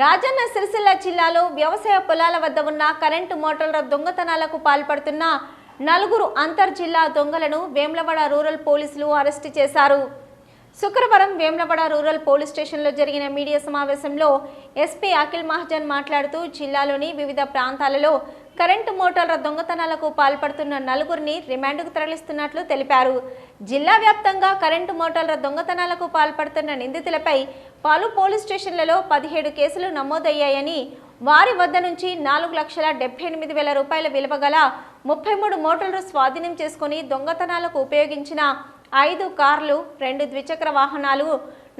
రాజన్న సిరిసిల్ల జిల్లాలో వ్యవసాయ పొలాల వద్ద ఉన్న కరెంటు మోటార్ల దొంగతనాలకు పాల్పడుతున్న నలుగురు అంతర్ జిల్లా దొంగలను వేములవాడ రూరల్ పోలీసులు అరెస్టు చేశారు. శుక్రవారం వేములవాడ రూరల్ పోలీస్ స్టేషన్లో జరిగిన మీడియా సమావేశంలో ఎస్పీ అఖిల్ మహాజన్ మాట్లాడుతూ జిల్లాలోని వివిధ ప్రాంతాలలో కరెంటు మోటార్ల దొంగతనాలకు పాల్పడుతున్న నలుగురిని రిమాండ్కు తరలిస్తున్నట్లు తెలిపారు. జిల్లా వ్యాప్తంగా కరెంటు మోటార్ల దొంగతనాలకు పాల్పడుతున్న నిందితులపై పలు పోలీస్ స్టేషన్లలో పదిహేడు కేసులు నమోదయ్యాయని వారి వద్ద నుంచి నాలుగు లక్షల డెబ్బై ఎనిమిది వేల రూపాయల విలువ గల ముప్పై మూడు మోటార్లు స్వాధీనం చేసుకుని దొంగతనాలకు ఉపయోగించిన ఐదు కార్లు రెండు ద్విచక్ర వాహనాలు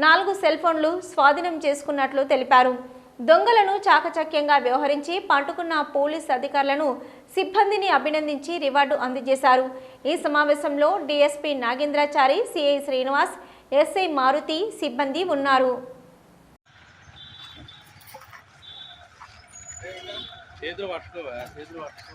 నాలుగు సెల్ ఫోన్లు స్వాధీనం చేసుకున్నట్లు తెలిపారు. దొంగలను చాకచక్యంగా వ్యవహరించి పంటుకున్న పోలీస్ అధికారులను సిబ్బందిని అభినందించి రివార్డు అందజేశారు. ఈ సమావేశంలో DSP Nagendrachari CI Srinivas SI Maruthi సిబ్బంది ఉన్నారు. చేతులు పట్టుకోవా? చేతులు పట్టుకో.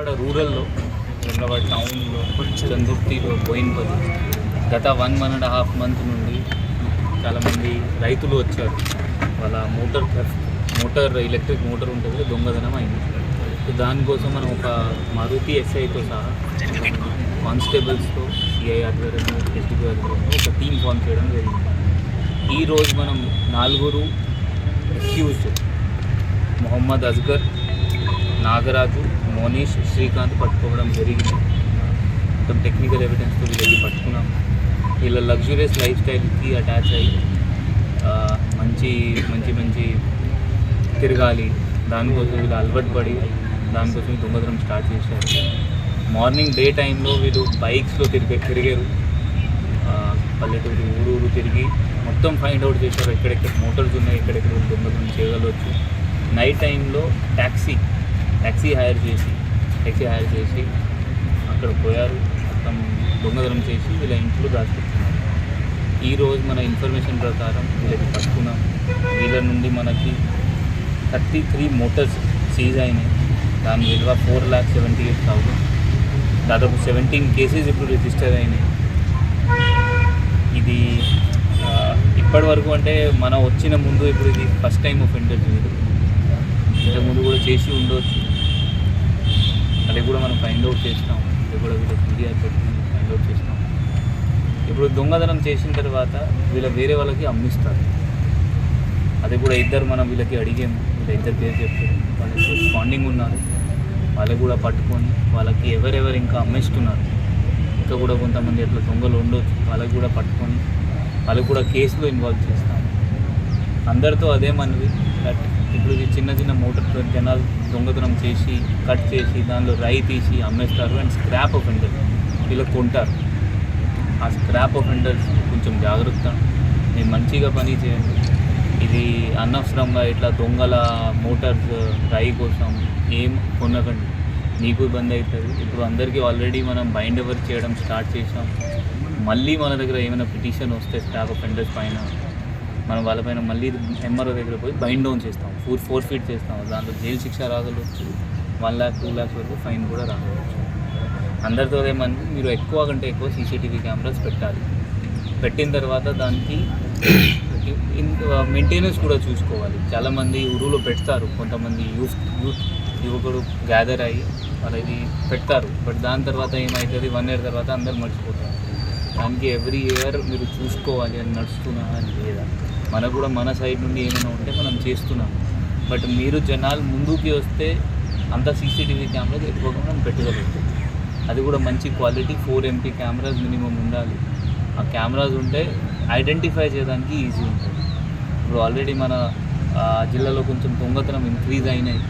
విజయవాడ రూరల్లో విజయవాడ టౌన్లో చందుర్తిలో బోయిన్పల్లి. గత one one and half month నుండి చాలామంది రైతులు వచ్చారు. వాళ్ళ మోటార్ మోటార్ ఎలక్ట్రిక్ మోటార్ ఉంటుంది దొంగతనం అయింది. సో దానికోసం మనం ఒక మారుతి ఎస్ఐతో సహా కానిస్టేబుల్స్తో సిఐ ఆధ్వర్యంలో ఎస్డిపి ఆధ్వర్యంలో ఒక టీం ఫామ్ చేయడం జరిగింది. ఈరోజు మనం నాలుగురు అక్యూజ్డ్ మొహమ్మద్ అజ్గర్ నాగరాజు మోనీష్ శ్రీకాంత్ పట్టుకోవడం జరిగింది. మొత్తం టెక్నికల్ ఎవిడెన్స్తో వీళ్ళకి పట్టుకున్నాం. వీళ్ళ లగ్జూరియస్ లైఫ్ స్టైల్కి అటాచ్ అయ్యి మంచి మంచి మంచి తిరగాలి. దానికోసం వీళ్ళు అలవాటు పడి దానికోసం దొంగతనం స్టార్ట్ చేశారు. మార్నింగ్ డే టైంలో వీళ్ళు బైక్స్లో తిరిగి తిరిగారు. పల్లెటూరు ఊరు ఊరు తిరిగి మొత్తం ఫైండ్ అవుట్ చేశారు ఎక్కడెక్కడ మోటార్స్ ఉన్నాయి ఎక్కడెక్కడ దొంగతనం చేయగలవచ్చు నైట్ టైంలో ట్యాక్సీ ట్యాక్సీ హైర్ చేసి ట్యాక్సీ హైర్ చేసి అక్కడ పోయారు. మొత్తం దొంగతనం చేసి వీళ్ళ ఇంట్లో దాచిపెట్టుకున్నారు ఈరోజు మన ఇన్ఫర్మేషన్ ప్రకారం వీళ్ళకి పట్టుకున్నాం వీళ్ళ నుండి మనకి థర్టీ త్రీ మోటార్స్ సీజ్ అయినాయి. దాని విలువ four lakh seventy eight thousand. దాదాపు సెవెంటీన్ కేసెస్ ఇప్పుడు రిజిస్టర్ అయినాయి. ఇది ఇప్పటివరకు ఇప్పటి వరకు అంటే మనం వచ్చిన ముందు ఇప్పుడు ఇది ఫస్ట్ టైం ఒఫెండర్ ఇది ఇంతకుముందు కూడా చేసి ఉండవచ్చు అది కూడా మనం ఫైండ్ అవుట్ చేస్తాం అది కూడా వీళ్ళ ఫిర్యాదు పెట్టి ఫైండ్ అవుట్ చేస్తాం ఇప్పుడు దొంగతనం చేసిన తర్వాత వీళ్ళ వేరే వాళ్ళకి అమ్మిస్తారు. అది కూడా ఇద్దరు మనం వీళ్ళకి అడిగాము. వీళ్ళ ఇద్దరు పేరు చెప్పారు. వాళ్ళు రెస్పాండింగ్ ఉన్నారు. వాళ్ళకి కూడా పట్టుకొని వాళ్ళకి ఎవరెవరు ఇంకా అమ్మేస్తున్నారు. ఇంకా కూడా కొంతమంది అట్లా దొంగలు ఉండొచ్చు. వాళ్ళకి కూడా పట్టుకొని వాళ్ళకి కూడా కేసులో ఇన్వాల్వ్ చేస్తాం అందరితో అదే మనవి. దట్ ఇప్పుడు ఈ చిన్న చిన్న మోటార్ జనాలు దొంగతనం చేసి కట్ చేసి దానిలో రై తీసి అమ్మేస్తారు అండ్ స్క్రాప్ ఆఫెండర్ ఇలా కొంటారు. ఆ స్క్రాప్ ఆఫెండర్స్ కొంచెం జాగ్రత్త. నేను మంచిగా పని చేయండి. ఇది అనవసరంగా ఇట్లా దొంగల మోటార్స్ రై కోసం ఏం కొనకండి. నీకు ఇబ్బంది అవుతుంది. ఇప్పుడు అందరికీ ఆల్రెడీ మనం బైండ్ ఎవర్ చేయడం స్టార్ట్ చేసాం మళ్ళీ మన దగ్గర ఏమైనా పిటిషన్ వస్తే స్టాక్ ఆఫెండర్స్ పైన మనం వాళ్ళపైన మళ్ళీ ఎంఆర్ఓ దగ్గర పోయి బైండ్ డౌన్ చేస్తాం. ఫోర్ ఫోర్ ఫీట్ చేస్తాం. దాంట్లో జైలు శిక్ష రాగలవచ్చు వన్ ల్యాక్ టూ ల్యాక్స్ వరకు ఫైన్ కూడా రాగలవచ్చు అందరితో ఏమని మీరు ఎక్కువ కంటే ఎక్కువ సీసీటీవీ కెమెరాస్ పెట్టాలి. పెట్టిన తర్వాత దానికి మెయింటెనెన్స్ కూడా చూసుకోవాలి. చాలామంది ఊరులో పెడతారు. కొంతమంది యూత్ యూత్ యువకుడు గ్యాదర్ అయ్యి వాళ్ళది పెడతారు. బట్ దాని తర్వాత ఏమవుతుంది వన్ ఇయర్ తర్వాత అందరు మర్చిపోతారు. దానికి ఎవ్రీ ఇయర్ మీరు చూసుకోవాలి అని నడుస్తున్నా అని లేదా? మనకు కూడా మన సైడ్ నుండి ఏమైనా ఉంటే మనం చేస్తున్నాం బట్ మీరు జనాలు ముందుకి వస్తే అంత సీసీటీవీ కెమెరాస్ ఎక్కువగా మనం పెట్టగలుగుతాం. అది కూడా మంచి quality four MP cameras minimum ఉండాలి. ఆ కెమెరాస్ ఉంటే ఐడెంటిఫై చేయడానికి ఈజీ ఉంటుంది. ఇప్పుడు ఆల్రెడీ మన జిల్లాలో కొంచెం దొంగతనం ఇంక్రీజ్ అయినాయి.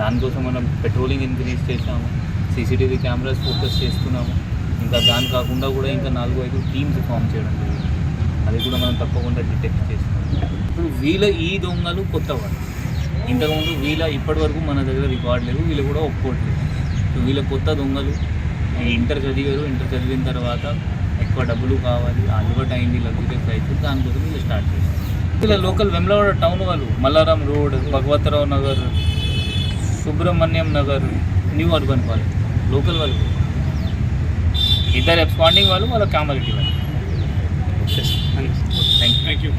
దానికోసం మనం పెట్రోలింగ్ ఇంక్రీజ్ చేసాము సీసీటీవీ కెమెరాస్ ఫోకస్ చేస్తున్నాము. ఇంకా దాని కాకుండా కూడా ఇంకా నాలుగు ఐదు టీమ్స్ ఫామ్ చేయడం జరిగింది. అది కూడా మనం తప్పకుండా డిటెక్ట్ చేస్తాం ఇప్పుడు వీళ్ళ ఈ దొంగలు కొత్త వాళ్ళు ఇంతకుముందు వీళ్ళ ఇప్పటి వరకు మన దగ్గర రికార్డ్ లేవు వీళ్ళు కూడా ఒప్పుకోవట్లేదు. సో వీళ్ళ కొత్త దొంగలు ఇంటర్ చదివారు ఇంటర్ చదివిన తర్వాత ఎక్కువ డబ్బులు కావాలి అలవాటు అయింది లగ్జరీస్ అయితే దానికోసం వీళ్ళు స్టార్ట్ చేశారు. ఇలా లోకల్ వెమ్లవాడ టౌన్ వాళ్ళు Mallaram road Bhagavatharao Nagar Subrahmanyam Nagar new urban college local వాళ్ళు. ఇద్దరు ఎక్స్పాండింగ్ వాళ్ళు వాళ్ళ కామారెడ్డి వాళ్ళు. Thank you.